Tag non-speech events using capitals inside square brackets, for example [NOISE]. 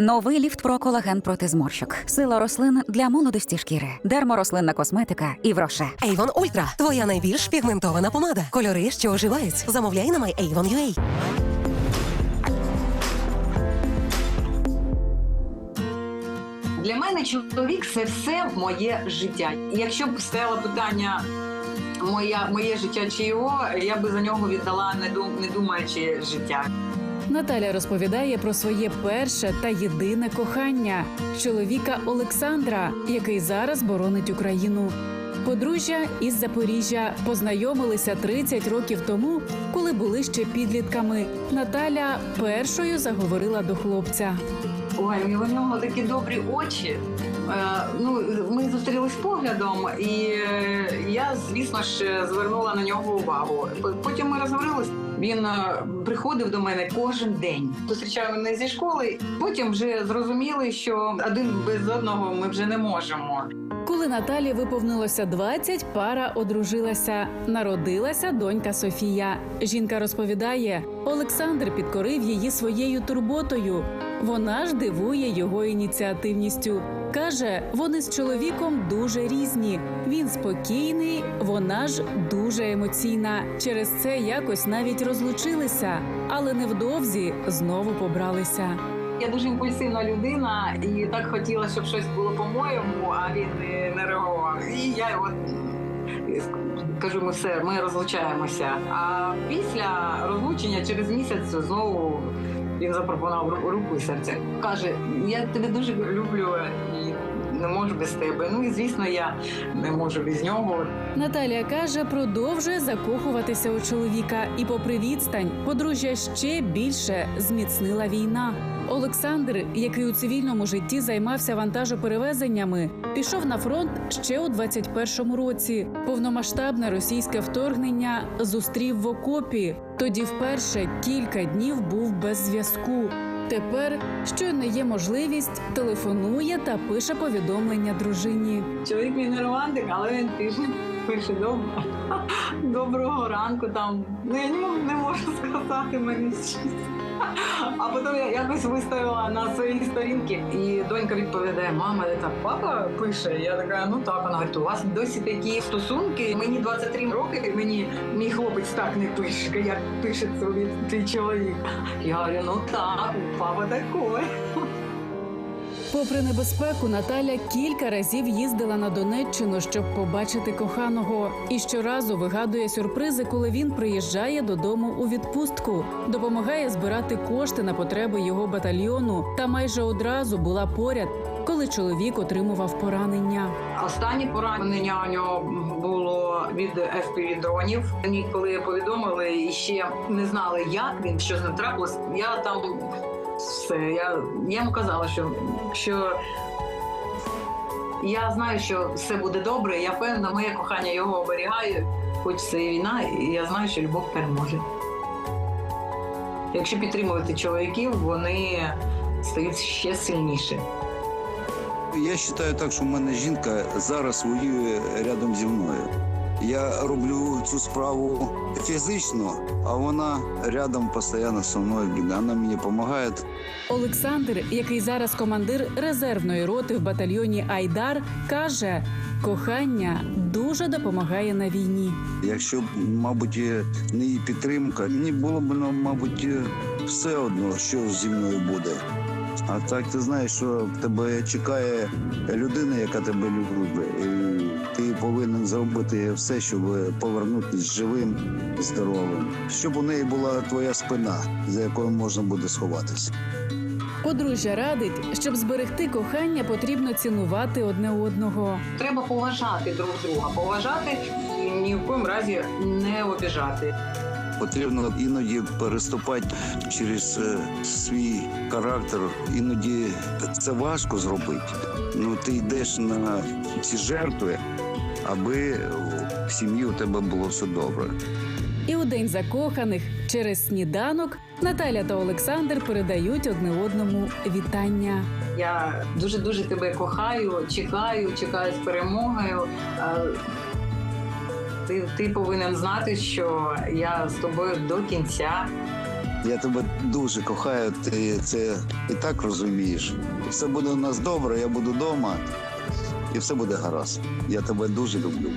Новий ліфт про колаген проти зморщок. Сила рослин для молодості шкіри. Дерморослинна косметика і вроше. Avon Ultra – твоя найбільш пігментована помада. Кольори, що оживають. Замовляй на MyAvon.ua. Для мене чоловік це все моє життя. Якщо б стояло питання моя, моє життя чи його, я би за нього віддала, не, дум, не думаючи життя. Наталя розповідає про своє перше та єдине кохання чоловіка Олександра, який зараз боронить Україну. Подружжя із Запоріжжя познайомилися 30 років тому, коли були ще підлітками. Наталя першою заговорила до хлопця. Ой, у нього такі добрі очі. Е, ну, ми поглядом, і е, я, звісно ж, звернула на нього увагу. Потім ми розговорились. Він е, приходив до мене кожен день. Зустрічав мене зі школи. Потім вже зрозуміли, що один без одного ми вже не можемо. Коли Наталі виповнилося 20, пара одружилася. Народилася донька Софія. Жінка розповідає, Олександр підкорив її своєю турботою. Вона ж дивує його ініціативністю. Каже, вони з чоловіком дуже різні. Він спокійний, вона ж дуже емоційна. Через це якось навіть розлучилися, але невдовзі знову побралися. Я дуже імпульсивна людина, і так хотіла, щоб щось було по-моєму, а він не, реагував. І я от кажу, ми все, ми розлучаємося. А після розлучення через місяць знову він запропонував ру- руку і серце. Каже: я тебе дуже люблю без тебе. Ну і звісно, я не можу без нього. Наталія каже, продовжує закохуватися у чоловіка, і попри відстань, подружжя ще більше зміцнила війна. Олександр, який у цивільному житті займався вантажоперевезеннями, пішов на фронт ще у 21-му році. Повномасштабне російське вторгнення зустрів в окопі. Тоді вперше кілька днів був без зв'язку. Тепер, щойно є можливість, телефонує та пише повідомлення дружині. Чоловік мій не романтик, але він пише, пише добро. [LAUGHS] Доброго ранку там. Ну я не можу, сказати мені щось. А потім я якось виставила на своїй сторінки, і донька відповідає: мама, це папа пише. Я така, ну так. Вона говорить, у вас досі такі стосунки. Мені 23 роки, і мені мій хлопець так не пише, як пише твій, твій чоловік. Я говорю, ну так, папа такой. Попри небезпеку, Наталя кілька разів їздила на Донеччину, щоб побачити коханого. І щоразу вигадує сюрпризи, коли він приїжджає додому у відпустку, допомагає збирати кошти на потреби його батальйону та майже одразу була поряд, коли чоловік отримував поранення. Останнє поранення у нього було від fpv дронів. Мені коли повідомили і ще не знали, як він що з ним трапилось. Я там все. Я, я йому казала, що, що я знаю, що все буде добре. Я певна, моє кохання його оберігає, хоч це і війна, і я знаю, що любов переможе. Якщо підтримувати чоловіків, вони стають ще сильніші. Я вважаю так, що в мене жінка зараз воює рядом зі мною. Я роблю цю справу фізично, а вона рядом постійно зі мною. Вона мені допомагає. Олександр, який зараз командир резервної роти в батальйоні Айдар, каже: кохання дуже допомагає на війні. Якщо б, мабуть, не її підтримка, мені було б, ну, мабуть, все одно, що зі мною буде. А так ти знаєш, що в тебе чекає людина, яка тебе любить, і ти повинен зробити все, щоб повернутися живим, і здоровим, щоб у неї була твоя спина, за якою можна буде сховатися. Подружжя радить, щоб зберегти кохання, потрібно цінувати одне одного. Треба поважати друг друга, поважати і ні в коєму разі не обіжати. Потрібно іноді переступати через е, свій характер. Іноді це важко зробити. Ну ти йдеш на ці жертви, аби в сім'ї у тебе було все добре. І у день закоханих через сніданок Наталя та Олександр передають одне одному вітання. Я дуже дуже тебе кохаю, чекаю, чекаю з перемогою. Ти, ти повинен знати, що я з тобою до кінця. Я тебе дуже кохаю, ти це і так розумієш. Все буде у нас добре, я буду вдома, і все буде гаразд. Я тебе дуже люблю.